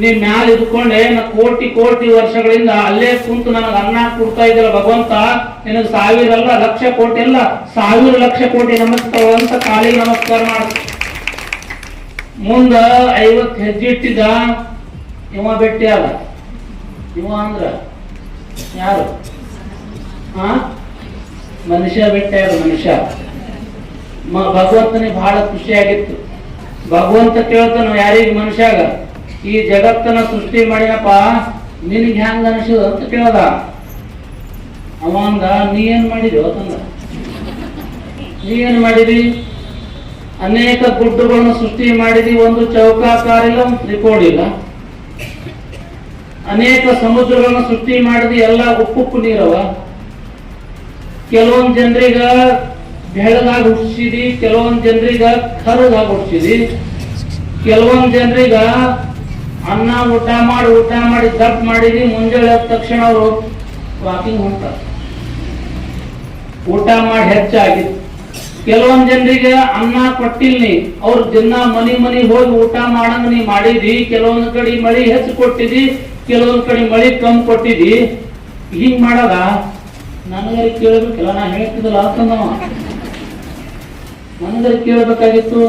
ನೀ ಮ್ಯಾಲ ಇದ್ಕೊಂಡೆ ನಾ ಕೋಟಿ ಕೋಟಿ ವರ್ಷಗಳಿಂದ ಅಲ್ಲೇ ಕುಂತು ನನಗೆ ಅನ್ನ ಕೊಡ್ತಾ ಇದ್ದಲ್ಲ ಭಗವಂತ. ನಿನಗೆ ಸಾವಿರ ಅಲ್ಲ ಲಕ್ಷ ಕೋಟಿ ಅಲ್ಲ, ಸಾವಿರ ಲಕ್ಷ ಕೋಟಿ ನಮಸ್ಕಾರ ಅಂತ ಕಾಲಿಗೆ ನಮಸ್ಕಾರ ಮಾಡ ಮುಂದ ಐವತ್ ಹೆಜ್ಜೆ ಇಟ್ಟಿದ್ದ, ಇವ ಬೆಟ್ಟಿ ಅಲ್ಲ. ಇವ ಅಂದ್ರ ಯಾರು? ಹಾ ಮನುಷ್ಯ ಬೆಟ್ಟ ಮನುಷ್ಯ. ಭಗವಂತನಿಗೆ ಬಹಳ ಖುಷಿಯಾಗಿತ್ತು. ಭಗವಂತ ಕೇಳ್ತಾನ ಯಾರಿಗೆ ಮನುಷ್ಯಾಗ ಈ ಜಗತ್ತನ್ನ ಸೃಷ್ಟಿ ಮಾಡ್ಯಪ್ಪ ನಿನ್ಗೆ ಹ್ಯಾಂಗ ಅನಿಸಿದ ಅಂತ ಕೇಳ್ದ. ಅವಂದ ನೀ ಏನ್ ಮಾಡಿದ್ಯೋ ತಂದ. ನೀ ಏನ್ ಮಾಡಿದಿ? ಅನೇಕ ಗುಡ್ಡುಗಳನ್ನು ಸೃಷ್ಟಿ ಮಾಡಿದಿ ಒಂದು ಚೌಕಾಕಾರ ಇಲ್ಲ ಒಂದು ತ್ರಿಕೋಣ ಇಲ್ಲ. ಅನೇಕ ಸಮುದ್ರಗಳನ್ನು ಸೃಷ್ಟಿ ಮಾಡಿದಿ ಎಲ್ಲ ಉಪ್ಪುಪ್ಪು ನೀರವ. ಕೆಲವೊಂದು ಜನರಿಗ ಬೆಳದಾಗ ಹುಟ್ಟಿಸಿದಿ ಕೆಲವೊಂದು ಜನರಿಗ ಕರದಾಗ ಹುಟ್ಟಿಸಿದಿ ಕೆಲವೊಂದು ಜನರಿಗ ಅನ್ನ ಊಟ ಮಾಡಿ ಊಟ ಮಾಡಿ ದಪ್ಪ ಮಾಡಿದಿ, ಮುಂಜಾನೆ ತಕ್ಷಣ ಅವರು ವಾಕಿಂಗ್ ಹೊಂಟ ಊಟ ಮಾಡಿ ಹೆಚ್ಚಾಗಿತ್ತು. ಕೆಲವೊಂದ್ ಜನರಿಗೆ ಅನ್ನ ಕೊಟ್ಟಿಲ್ಲ ಅವ್ರ ದಿನ ಮನಿ ಮನಿ ಹೋಗಿ ಊಟ ಮಾಡಂಗ ನೀ ಮಾಡಿದಿ, ಕೆಲವೊಂದ್ ಕಡೆ ಮಳಿ ಹೆಚ್ಚು ಕೊಟ್ಟಿದಿ, ಕೆಲವೊಂದ್ ಕಡೆ ಮಳಿ ಕಮ್ಮಿ ಕೊಟ್ಟಿದಿ. ಹಿಂಗ್ ಮಾಡದ? ನನಗರಿ ಕೇಳಬೇಕಲ್ಲ ನಾ ಹೇಳ್ತಿದ್ದಲ್ಲ ಆತಂದವ ನನಗರಿ ಕೇಳಬೇಕಾಗಿತ್ತು,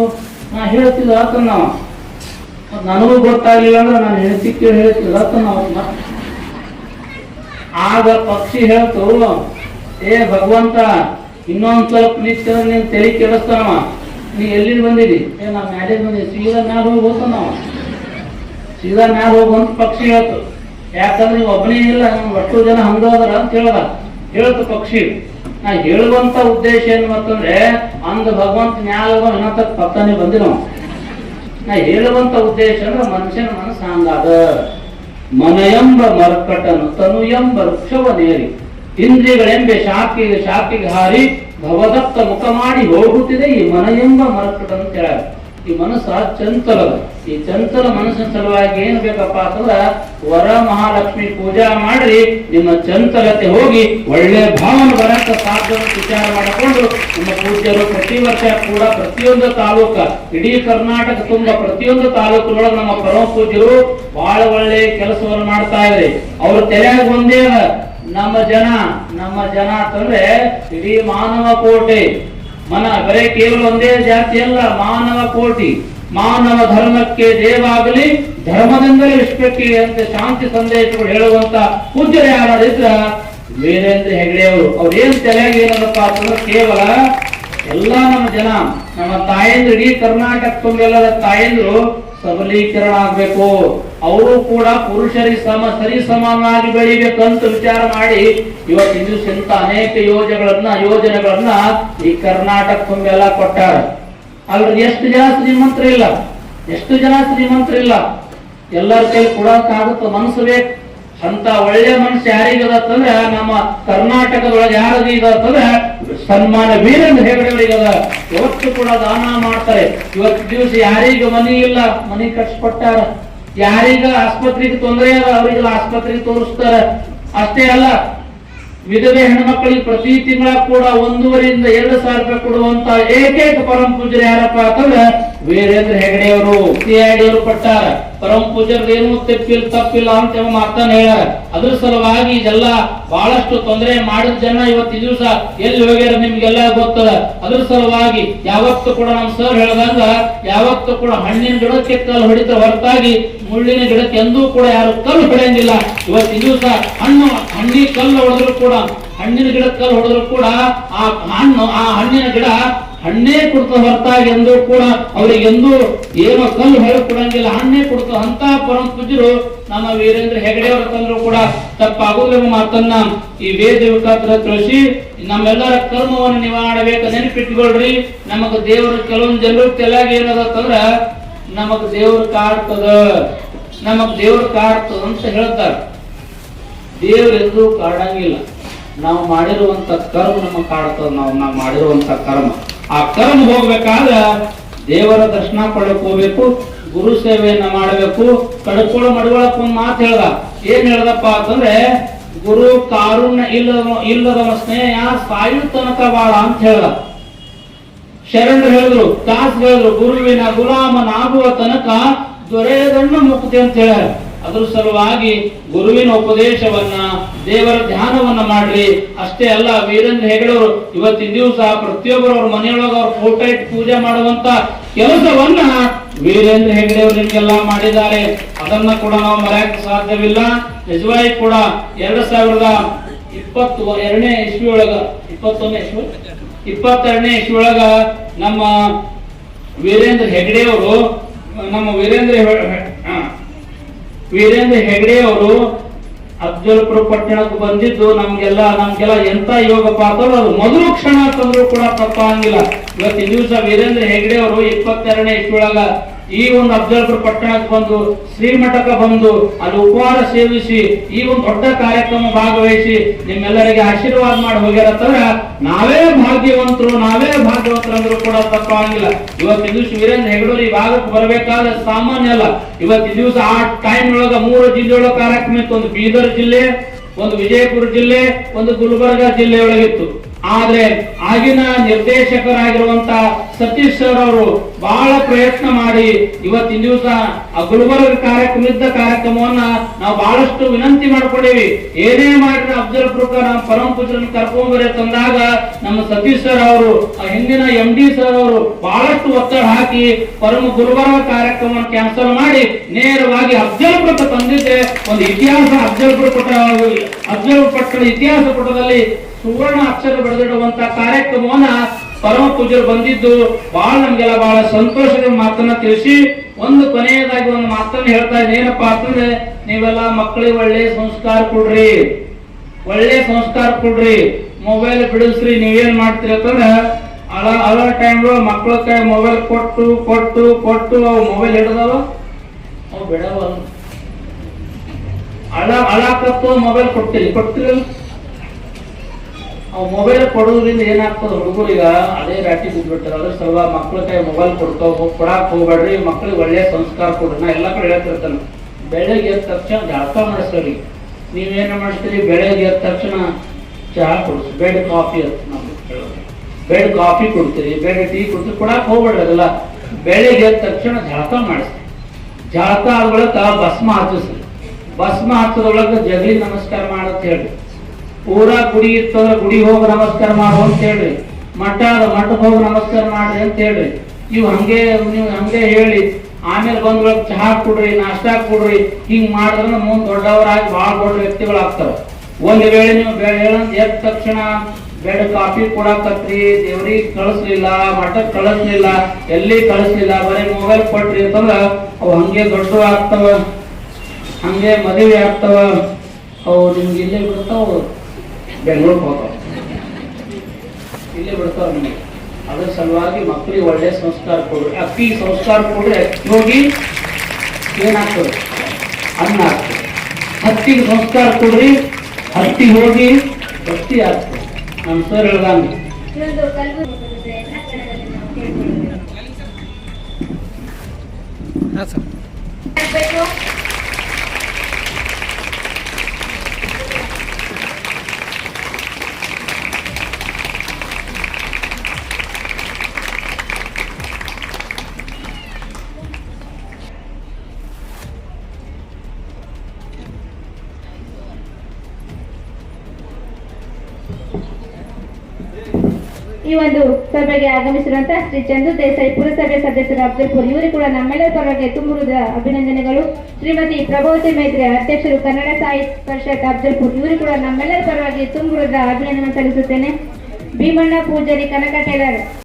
ನಾ ಹೇಳ್ತಿದ್ದ ಮತ್ತ್ ನನಗೂ ಗೊತ್ತಾಗ್ಲಿಲ್ಲ ಅಂದ್ರೆ ನಾನು ಹೇಳ್ತಿ ಕೇಳಿ ಹೇಳ್ತಿದ್ದ ಮತ್ತೆ. ಆಗ ಪಕ್ಷಿ ಹೇಳ್ತು, ಏ ಭಗವಂತ ಇನ್ನೊಂದ್ ಸ್ವಲ್ಪ ನಿತ್ಯ ನೀನು ತಲೆ ಕೇಳಿಸ್ತಾನವ ನೀ ಎಲ್ಲಿಂದ ಬಂದಿದ್ದಿ ಏ, ನಾ ಮ್ಯಾರೇಜ್ ಬಂದಿದ್ದೆ ಸೀದಾ ಮ್ಯಾಲ ಹೋಗಿ ಹೋಗ್ತಾನವ ಸೀದಾ ಮ್ಯಾಲ ಹೋಗುವಂತ ಪಕ್ಷಿ ಹೇಳ್ತು. ಯಾಕಂದ್ರೆ ನೀವು ಒಬ್ಬನೇ ಇಲ್ಲ ನೀವು ಅಷ್ಟು ಜನ ಹಂಗದರ ಅಂತ ಹೇಳ್ದ. ಹೇಳ್ತು ಪಕ್ಷಿ. ನಾ ಹೇಳುವಂತ ಉದ್ದೇಶ ಏನು ಮತ್ತಂದ್ರೆ ಅಂದ ಭಗವಂತ ಮ್ಯಾಲ ಇನ್ನೊಂದ ಪಕ್ಕನೆ ಬಂದಿರೋ ನಾ ಹೇಳುವಂತ ಉದ್ದೇಶ ಅಂದ್ರೆ ಮನುಷ್ಯನ ಮನಸ್ಸು ಹಂಗಾದ ಮನ ಎಂಬ ಮರ್ಕಟನು ತನು ಎಂಬ ವೃಕ್ಷವನೇರಿ ಇಂದ್ರಿಯಗಳೆಂಬೆ ಶಾಖೆಗೆ ಶಾಖೆಗೆ ಹಾರಿ ಭವದತ್ತ ಮುಖ ಮಾಡಿ ಹೋಗುತ್ತಿದೆ ಈ ಮನ ಎಂಬ ಅಂತ ಹೇಳ ಈ ಮನಸ್ಸ ಚಂಚಲದ. ಈ ಚಂಚಲ ಮನಸ್ಸಿನ ಸಲುವಾಗಿ ಏನ್ ಬೇಕಪ್ಪ ಅಂತಂದ್ರ, ವರ ಮಹಾಲಕ್ಷ್ಮಿ ಪೂಜಾ ಮಾಡ್ರಿ, ನಿಮ್ಮ ಚಂಚಲತೆ ಹೋಗಿ ಒಳ್ಳೆ ಭಾವನೆ ಬರಕ್ಕ ಸಾಧ್ಯ ವಿಚಾರ ಮಾಡಿಕೊಂಡು ನಮ್ಮ ಪೂಜ್ಯರು ಪ್ರತಿ ವರ್ಷ ಕೂಡ ಪ್ರತಿಯೊಂದು ತಾಲೂಕ, ಇಡೀ ಕರ್ನಾಟಕ ತುಂಬ ಪ್ರತಿಯೊಂದು ತಾಲೂಕಿನೊಳಗೆ ನಮ್ಮ ಪರಮ ಪೂಜ್ಯರು ಬಹಳ ಒಳ್ಳೆ ಕೆಲಸವನ್ನು ಮಾಡ್ತಾ ಇದ್ರಿ. ಅವ್ರ ತಲೆಯಾಗ ಒಂದೇ ನಮ್ಮ ಜನ ನಮ್ಮ ಜನ ಅಂತಂದ್ರೆ ಇಡೀ ಮಾನವ ಕೋಟೆ. ಮನ, ಬರೇ ಕೇವಲ ಒಂದೇ ಜಾತಿ ಅಲ್ಲ, ಮಾನವ ಕೋಟಿ. ಮಾನವ ಧರ್ಮಕ್ಕೆ ದೇವಾಗಲಿ, ಧರ್ಮದಿಂದಲೇ ವಿಶ್ವಕ್ಕೆ ಅಂತ ಶಾಂತಿ ಸಂದೇಶಗಳು ಹೇಳುವಂತ ಪೂಜ್ಯರು ಯಾರಿದ್ರ ವೀರೇಂದ್ರ ಹೆಗಡೆ ಅವರು. ಅವ್ರು ಏನ್ ತಲೆಯಾಗಿ ಏನಪ್ಪ ಅಂತಂದ್ರೆ ಕೇವಲ ಎಲ್ಲ ನಮ್ಮ ಜನ, ನಮ್ಮ ತಾಯಂದ್ರು, ಇಡೀ ಕರ್ನಾಟಕ ತುಂಬೆಲ್ಲದ ತಾಯಂದ್ರು ಸಬಲೀಕರಣ ಆಗ್ಬೇಕು. ಅವರು ಕೂಡ ಪುರುಷರಿ ಸಮ, ಸರಿ ಸಮಾನವಾಗಿ ಬೆಳಿಬೇಕಂತ ವಿಚಾರ ಮಾಡಿ ಇವತ್ತಿನ ದಿವಸ ಅನೇಕ ಯೋಜನೆಗಳನ್ನ ಯೋಜನೆಗಳನ್ನ ಈ ಕರ್ನಾಟಕ ತುಂಬೆಲ್ಲ ಕೊಟ್ಟಾರ. ಅಲ್ರಿ ಎಷ್ಟು ಜನ ಶ್ರೀಮಂತರಿಲ್ಲ ಎಷ್ಟು ಜನ ಶ್ರೀಮಂತರಿಲ್ಲ ಎಲ್ಲರ ಕೈ ಕೊಡಕ್ಕಾಗುತ್ತ ಮನಸ್ಸು ಬೇಕು. ಅಂತ ಒಳ್ಳೆ ಮನುಷ್ಯ ಯಾರಿಗದ ಅಂತಂದ್ರೆ ನಮ್ಮ ಕರ್ನಾಟಕದೊಳಗೆ ಯಾರಿಗೆ ಇದೆ ಅಂತಂದ್ರೆ ಸನ್ಮಾನ ವೀರನ ಹೆಗಡೆಯವರಿಗೆ ಅದ ಇವತ್ತು ಕೂಡ ದಾನ ಮಾಡ್ತಾರೆ. ಇವತ್ತು ದಿವಸ ಯಾರಿಗ ಮನಿ ಇಲ್ಲ, ಮನಿ ಕಟ್ಸ್ಕೊಟ್ಟಾರ. ಯಾರಿಗ ಆಸ್ಪತ್ರೆಗೆ ತೊಂದರೆ ಅದ, ಅವರಿಗೆಲ್ಲ ಆಸ್ಪತ್ರೆಗೆ ತೋರಿಸ್ತಾರ. ಅಷ್ಟೇ ಅಲ್ಲ, ವಿಧವೆ ಹೆಣ್ಮಕ್ಳಿಗೆ ಪ್ರತಿ ತಿಂಗಳ ಕೂಡ ಒಂದೂವರೆಯಿಂದ ಎರಡು ಸಾವಿರ ರೂಪಾಯಿ ಕೊಡುವಂತ ಏಕೈಕ ಪರಂ ಪೂಜೆ ಯಾರಪ್ಪ ಅಂತಂದ್ರೆ ವೀರೇಂದ್ರ ಹೆಗಡೆ ಅವರು ಪಟ್ಟಾರ ಪರಮ ಪೂಜರ್ ಏನು ತಪ್ಪಿಲ್ಲ ತಪ್ಪಿಲ್ಲ ಅಂತ ಹೇಳಿ ಮಾತನ್ನ ಹೇಳ್ಯಾರ. ಅದ್ರ ಸಲುವಾಗಿ ಇದೆಲ್ಲ ಬಹಳಷ್ಟು ತೊಂದರೆ ಮಾಡಿದ ಜನ ಇವತ್ತು ಈ ದಿವಸ ಎಲ್ಲಿ ಹೋಗ್ಯಾರ ನಿಮ್ಗೆಲ್ಲ ಗೊತ್ತದ. ಅದ್ರ ಸಲುವಾಗಿ ಯಾವತ್ತು ಕೂಡ ನಮ್ ಸರ್ ಹೇಳ್ದಂಗ, ಯಾವತ್ತು ಕೂಡ ಹಣ್ಣಿನ ಗಿಡಕ್ಕೆ ಕಲ್ಲು ಹೊಡಿತ ಹೊರತಾಗಿ ಮುಳ್ಳಿನ ಗಿಡಕ್ಕೆ ಎಂದೂ ಕೂಡ ಯಾರು ಕಲ್ಲು ಹೊಡೆಯಂಗಿಲ್ಲ. ಇವತ್ತು ದಿವಸ ಹಣ್ಣು ಹಣ್ಣಿ ಕಲ್ಲು ಹೊಡೆದ್ರು ಕೂಡ, ಹಣ್ಣಿನ ಗಿಡಕ್ಕೆ ಕಲ್ಲು ಹೊಡೆದ್ರು ಕೂಡ ಆ ಹಣ್ಣು, ಆ ಹಣ್ಣಿನ ಗಿಡ ಹಣ್ಣೇ ಕೊಡ್ತ ಹೊರತಾಗಿ ಎಂದೂ ಕೂಡ ಅವ್ರಿಗೆ ಎಂದೂ ಏನೋ ಕಲ್ಲು ಹೇಳಿಕೊಡಂಗಿಲ್ಲ ಹಣ್ಣೇ ಕೊಡ್ತು. ಅಂತ ಪೂಜರು ನಮ್ಮ ವೀರೇಂದ್ರ ಹೆಗಡೆ ಅವರ ತಂದ್ರು ಕೂಡ ತಪ್ಪಾಗುವುದೆಂಬ ಮಾತನ್ನ ಈ ವೇದ ವಿಕಾತ್ರ ತಿಳಿಸಿ. ನಮ್ಮೆಲ್ಲರ ಕರ್ಮವನ್ನು ನಿವಾರಣಬೇಕು ನೆನಪಿಟ್ಕೊಳ್ರಿ. ನಮಗ ದೇವರು ಕೆಲವೊಂದು ಜನರು ತೆಲಾಗಿ ಏನದಂದ್ರ ನಮಗ ದೇವ್ರ ಕಾಡ್ತದ. ನಮಗ್ ದೇವ್ರ ಕಾಡ್ತದ ಅಂತ ಹೇಳ್ತಾರೆ. ದೇವ್ರ ಎಂದೂ ಕಾಡಂಗಿಲ್ಲ. ನಾವು ಮಾಡಿರುವಂತ ಕರ್ಮ ನಮ್ಮ ಕಾಡ್ತದ. ನಾವು ನಾವು ಮಾಡಿರುವಂತ ಕರ್ಮ. ಆ ಕರ್ಮ ಹೋಗ್ಬೇಕಾದ್ರೆ ದೇವರ ದರ್ಶನ ಹೋಗ್ಬೇಕು, ಗುರು ಸೇವೆಯನ್ನ ಮಾಡಬೇಕು. ಕಡ್ಕೊಳ ಮಡವಳಕ್ ಒಂದ್ ಮಾತು ಹೇಳ್ದ. ಏನ್ ಹೇಳ್ದಪ್ಪ ಅಂತಂದ್ರೆ, ಗುರು ಕಾರುಣ್ಯ ಇಲ್ಲದ ಇಲ್ಲದವ ಸ್ನೇಹ ಸಾಯು ತನಕ ಬಾಳ ಅಂತ ಹೇಳ್ದ. ಶರಣರು ಹೇಳಿದ್ರು, ದಾಸ್ ಹೇಳಿದ್ರು, ಗುರುವಿನ ಗುಲಾಮನಾಗುವ ತನಕ ದೊರೆಯದನ್ನು ಮುಕ್ತಿ ಅಂತ ಹೇಳ್ಯಾರ. ಅದ್ರ ಸಲುವಾಗಿ ಗುರುವಿನ ಉಪದೇಶವನ್ನ, ದೇವರ ಧ್ಯಾನವನ್ನ ಮಾಡ್ರಿ. ಅಷ್ಟೇ ಅಲ್ಲ, ವೀರೇಂದ್ರ ಹೆಗಡೆಯವರು ಇವತ್ತಿನ ದಿವಸ ಪ್ರತಿಯೊಬ್ಬರು ಅವ್ರ ಮನೆಯೊಳಗ ಅವ್ರ ಫೋಟೋ ಇಟ್ಟು ಪೂಜೆ ಮಾಡುವಂತ ಕೆಲಸವನ್ನ ವೀರೇಂದ್ರ ಹೆಗಡೆಯವರು ನಿಮ್ಗೆಲ್ಲ ಮಾಡಿದ್ದಾರೆ. ಅದನ್ನ ಕೂಡ ನಾವು ಮರೆಯಕ್ಕೆ ಸಾಧ್ಯವಿಲ್ಲ. ನಿಜವಾಗಿ ಕೂಡ ಎರಡ್ ಸಾವಿರದ ಇಪ್ಪತ್ತು ಎರಡನೇ ಇಸ್ವಿ ಒಳಗ ಇಪ್ಪತ್ತೊಂದನೇ ಇಸ್ವಿ? ಇಪ್ಪತ್ತೆರಡನೇ ಇಸ್ವಿ ಒಳಗ ನಮ್ಮ ವೀರೇಂದ್ರ ಹೆಗಡೆ ಅವರು ನಮ್ಮ ವೀರೇಂದ್ರ ವೀರೇಂದ್ರ ಹೆಗಡೆ ಅವರು ಅಫ್ಜಲ್ಪುರ ಪಟ್ಟಣಕ್ಕೆ ಬಂದಿದ್ದು, ನಮ್ಗೆಲ್ಲ ನಮ್ಗೆಲ್ಲ ಎಂತ ಯೋಗಪ್ಪ ಅಂತಂದ್ರೆ ಅದು? ಮೊದಲು ಕ್ಷಣ ತಂದ್ರು ಕೂಡ ತಪ್ಪಾಗಿಲ್ಲ ಇವತ್ತಿನ ದಿವಸ ವೀರೇಂದ್ರ ಹೆಗಡೆ ಅವರು ಇಪ್ಪತ್ತೆರಡನೇ ಇಸ್ವಿಯೊಳಗ ಈ ಒಂದು ಅಫ್ಜಲ್ಪುರ ಪಟ್ಟಣಕ್ಕೆ ಬಂದು, ಶ್ರೀಮಠಕ್ಕೆ ಬಂದು, ಅಲ್ಲಿ ಉಪಹಾರ ಸೇವಿಸಿ, ಈ ಒಂದು ದೊಡ್ಡ ಕಾರ್ಯಕ್ರಮ ಭಾಗವಹಿಸಿ ನಿಮ್ಮೆಲ್ಲರಿಗೆ ಆಶೀರ್ವಾದ ಮಾಡಿ ಹೋಗ್ಯಾರಂತಂದ್ರ ನಾವೇ ಭಾಗ್ಯವಂತರು ನಾವೇ ಭಾಗ್ಯವಂತರು ಅಂದ್ರೂ ಕೂಡ ತಪ್ಪಾಗಿಲ್ಲ. ಇವತ್ತಿನ ದಿವಸ ವೀರೇಂದ್ರ ಹೆಗಡೂರು ಈ ಭಾಗಕ್ಕೆ ಬರಬೇಕಾದ ಸಾಮಾನ್ಯ ಅಲ್ಲ. ಇವತ್ತಿನ ದಿವಸ ಆ ಟೈಮ್ ಒಳಗ ಮೂರು ಜಿಲ್ಲೆಯೊಳಗ ಕಾರ್ಯಕ್ರಮ ಇತ್ತು. ಒಂದು ಬೀದರ್ ಜಿಲ್ಲೆ, ಒಂದು ವಿಜಯಪುರ ಜಿಲ್ಲೆ, ಒಂದು ಗುಲ್ಬರ್ಗ ಜಿಲ್ಲೆಯೊಳಗಿತ್ತು. ಆದ್ರೆ ಆಗಿನ ನಿರ್ದೇಶಕರಾಗಿರುವಂತ ಸತೀಶ್ ಸರ್ ಅವರು ಬಹಳ ಪ್ರಯತ್ನ ಮಾಡಿ ಇವತ್ತಿನ ದಿವಸ ಆ ಗುಲ್ಬರ್ಗ ಕಾರ್ಯಕ್ರಮ ಇದ್ದ ಕಾರ್ಯಕ್ರಮವನ್ನ ನಾವು ಬಹಳಷ್ಟು ವಿನಂತಿ ಮಾಡ್ಕೊಂಡೇವಿ. ಏನೇ ಮಾಡಿದ್ರೆ ಅಫ್ಜಲ್ ಪ್ರಕ ನಮ್ಮ ಪರಮ ಪುತ್ರನ ಕರ್ಕೊಂಡ್ಬರ ತಂದಾಗ ನಮ್ಮ ಸತೀಶ್ ಸರ್ ಅವರು, ಆ ಹಿಂದಿನ ಎಂ ಡಿ ಸರ್ ಅವರು ಬಹಳಷ್ಟು ಒತ್ತಡ ಹಾಕಿ ಪರಮ ಗುಲ್ಬರ್ಗ ಕಾರ್ಯಕ್ರಮವನ್ನು ಕ್ಯಾನ್ಸಲ್ ಮಾಡಿ ನೇರವಾಗಿ ಅಫ್ಜಲ್ ಪ್ರಕ ತಂದಿದ್ದೆ. ಒಂದು ಇತಿಹಾಸ ಅಫ್ಜಲ್ ಪುಟ ಅಫ್ಜಲ್ ಪಟ್ಟಣ ಇತಿಹಾಸ ಪುಟದಲ್ಲಿ ಸುವರ್ಣ ಅಕ್ಷರ ಬರೆದಿಡುವಂತ ಕಾರ್ಯಕ್ರಮವನ್ನ ಪರಮ ಪೂಜರು ಬಂದಿದ್ದು ಬಹಳ ನಮ್ಗೆಲ್ಲ ಬಹಳ ಸಂತೋಷದ ಮಾತನ್ನ ತಿಳಿಸಿ, ಒಂದು ಕೊನೆಯದಾಗಿ ಒಂದು ಮಾತನ್ನ ಹೇಳ್ತಾ ಏನಪ್ಪಾ ಅಂತಂದ್ರೆ, ನೀವೆಲ್ಲ ಮಕ್ಕಳಿಗೆ ಒಳ್ಳೆ ಸಂಸ್ಕಾರ ಕೊಡ್ರಿ. ಒಳ್ಳೆ ಸಂಸ್ಕಾರ ಕೊಡ್ರಿ. ಮೊಬೈಲ್ ಬಿಡಿಸ್ರಿ, ನೀವೇನ್ ಮಾಡ್ತೀರಿ ಅಂತಂದ್ರೆ ಅಳ ಅಳ ಟೈಮ್ ಮಕ್ಕಳ ಕೈ ಮೊಬೈಲ್ ಕೊಟ್ಟು ಕೊಟ್ಟು ಕೊಟ್ಟು ಅವು ಮೊಬೈಲ್ ಹಿಡ್ದವ ಅವು ಬಿಡವ ಅಳ ಅಳಾಕತ್ತು ಮೊಬೈಲ್ ಕೊಟ್ಟಿರಿ ಕೊಟ್ಟಿರಲ್ಲ. ಮೊಬೈಲ್ ಕೊಡೋದ್ರಿಂದ ಏನಾಗ್ತದೆ ಹುಡುಗರಿಗ ಅದೇ ರಾಟಿ ಬಿದ್ಬಿಡ್ತಾರೆ. ಅದ್ರ ಸಲುವಾಗಿ ಮಕ್ಳ ಕೈ ಮೊಬೈಲ್ ಕೊಡ್ತಾವ ಕೊಡಾಕ್ ಹೋಗ್ಬೇಡ್ರಿ. ಮಕ್ಳಿಗೆ ಒಳ್ಳೆ ಸಂಸ್ಕಾರ ಕೊಡ್ರಿ ನಾ ಎಲ್ಲ ಕಡೆ ಹೇಳ್ತಿರ್ತಾನೆ. ಬೆಳಗ್ಗೆ ಎದ್ದ ತಕ್ಷಣ ಜಳಕ ಮಾಡಿಸ್ರಿ ನೀವೇನು ಮಾಡಿಸ್ತೀರಿ? ಬೆಳಗ್ಗೆ ಎದ್ದ ತಕ್ಷಣ ಚಹಾ ಕೊಡಿಸಿ. ಬೆಡ್ ಕಾಫಿ ಅಂತ ನಾವು ಹೇಳೋದು. ಬೆಡ್ ಕಾಫಿ ಕೊಡ್ತೀರಿ. ಬೆಡ್ ಟೀ ಕೊಡ್ತೀರಿ ಕೊಡಾಕ್ ಹೋಗ್ಬೇಡ್ರಿ ಅದೆಲ್ಲ. ಬೆಳಗ್ಗೆ ಎದ್ದ ತಕ್ಷಣ ಜಳಕ ಮಾಡಿಸ್ರಿ ಜಳಕ ಆದ ಬಳಿಕ ಭಸ್ಮ ಹಚ್ಚಿಸ್ರಿ ಭಸ್ಮ ಹಚ್ಚದೊಳಗ ಜಗಲಿ ನಮಸ್ಕಾರ ಮಾಡತ್ ಹೇಳ್ರಿ. ಪೂರಾ ಗುಡಿ ಇತ್ತಂದ್ರೆ ಗುಡಿ ಹೋಗಿ ನಮಸ್ಕಾರ ಮಾಡು ಅಂತ ಹೇಳಿ. ಮಠ ಅದ ಮಠಕ್ಕೆ ಹೋಗಿ ನಮಸ್ಕಾರ ಮಾಡ್ರಿ ಅಂತ ಹೇಳಿ. ನೀವು ಹಂಗೆ ನೀವು ಹಂಗೆ ಹೇಳಿ. ಆಮೇಲೆ ಬಂದ್ ಚಹಾ ಕೊಡ್ರಿ, ನಾಷ್ಟಾ ಕೊಡ್ರಿ, ಹಿಂಗ್ ಮಾಡಿದ್ರೆ ಮುಂದ್ ದೊಡ್ಡವರಾಗಿ ಬಹಳ ದೊಡ್ಡ ವ್ಯಕ್ತಿಗಳಾಗ್ತಾರ. ಒಂದ್ ವೇಳೆ ನೀವು ಹೇಳಂತ ಎದ್ದ ತಕ್ಷಣ ಬೆಡ್ ಕಾಫಿ ಕೊಡಾಕತ್ರಿ, ದೇವ್ರಿಗೆ ಕಳಿಸ್ಲಿಲ್ಲ, ಮಠಕ್ ಕಳಿಸ್ಲಿಲ್ಲ, ಎಲ್ಲಿ ಕಳಿಸ್ಲಿಲ್ಲ, ಬರೀ ಮೊಬೈಲ್ ಕೊಟ್ರಿ ಅಂತಂದ್ರ ಅವು ಹಂಗೆ ದೊಡ್ಡ ಆಗ್ತಾವ, ಹಂಗೆ ಮದುವೆ ಆಗ್ತಾವ, ಅವು ನಿಮ್ಗೆ ಇಲ್ಲೇ ಬಿಡ್ತಾವ ಬೆಂಗಳೂರಿಗೆ ಹೋಗ್ತಾವ ಇಲ್ಲೇ ಬಿಡ್ತಾವ ನಿಮಗೆ ಅದ್ರ ಸಲುವಾಗಿ ಮಕ್ಕಳಿಗೆ ಒಳ್ಳೆ ಸಂಸ್ಕಾರ ಕೊಡ್ರಿ ಅಕ್ಕಿ ಸಂಸ್ಕಾರ ಕೊಡ್ರಿ ಅಕ್ಕಿ ಹೋಗಿ ಏನಾಗ್ತದೆ ಅನ್ನ ಆಗ್ತದೆ ಹತ್ತಿಗೆ ಸಂಸ್ಕಾರ ಕೊಡ್ರಿ ಹತ್ತಿ ಹೋಗಿ ಬತ್ತಿ ಆಗ್ತದೆ ನಮ್ಮ ಸರ್ ಹೇಳ್ದಂಗೆ ಇದೊಂದು ಕಲ್ಬುರ್ಗಿ ಸಭೆಗೆ ಆಗಮಿಸಿರುವಂತಹ ಶ್ರೀ ಚಂದ್ರ ದೇಸಾಯಿ ಪುರಸಭೆ ಸದಸ್ಯರು ಅಬ್ದುಲ್ಪುರ್, ಇವರು ಕೂಡ ನಮ್ಮೆಲ್ಲರ ಪರವಾಗಿ ತುಂಬುವುದ ಅಭಿನಂದನೆಗಳು. ಶ್ರೀಮತಿ ಪ್ರಭಾವತಿ ಮೈತ್ರಿ ಅಧ್ಯಕ್ಷರು ಕನ್ನಡ ಸಾಹಿತ್ಯ ಪರಿಷತ್ ಅಬ್ದುಲ್ಪುರ್, ಇವರು ಕೂಡ ನಮ್ಮೆಲ್ಲರ ಪರವಾಗಿ ತುಂಬುವುದ ಅಭಿನಂದನೆ ಸಲ್ಲಿಸುತ್ತೇನೆ. ಭೀಮಣ್ಣ ಪೂಜಾರಿ ಕನಕ ಟೇಲರ್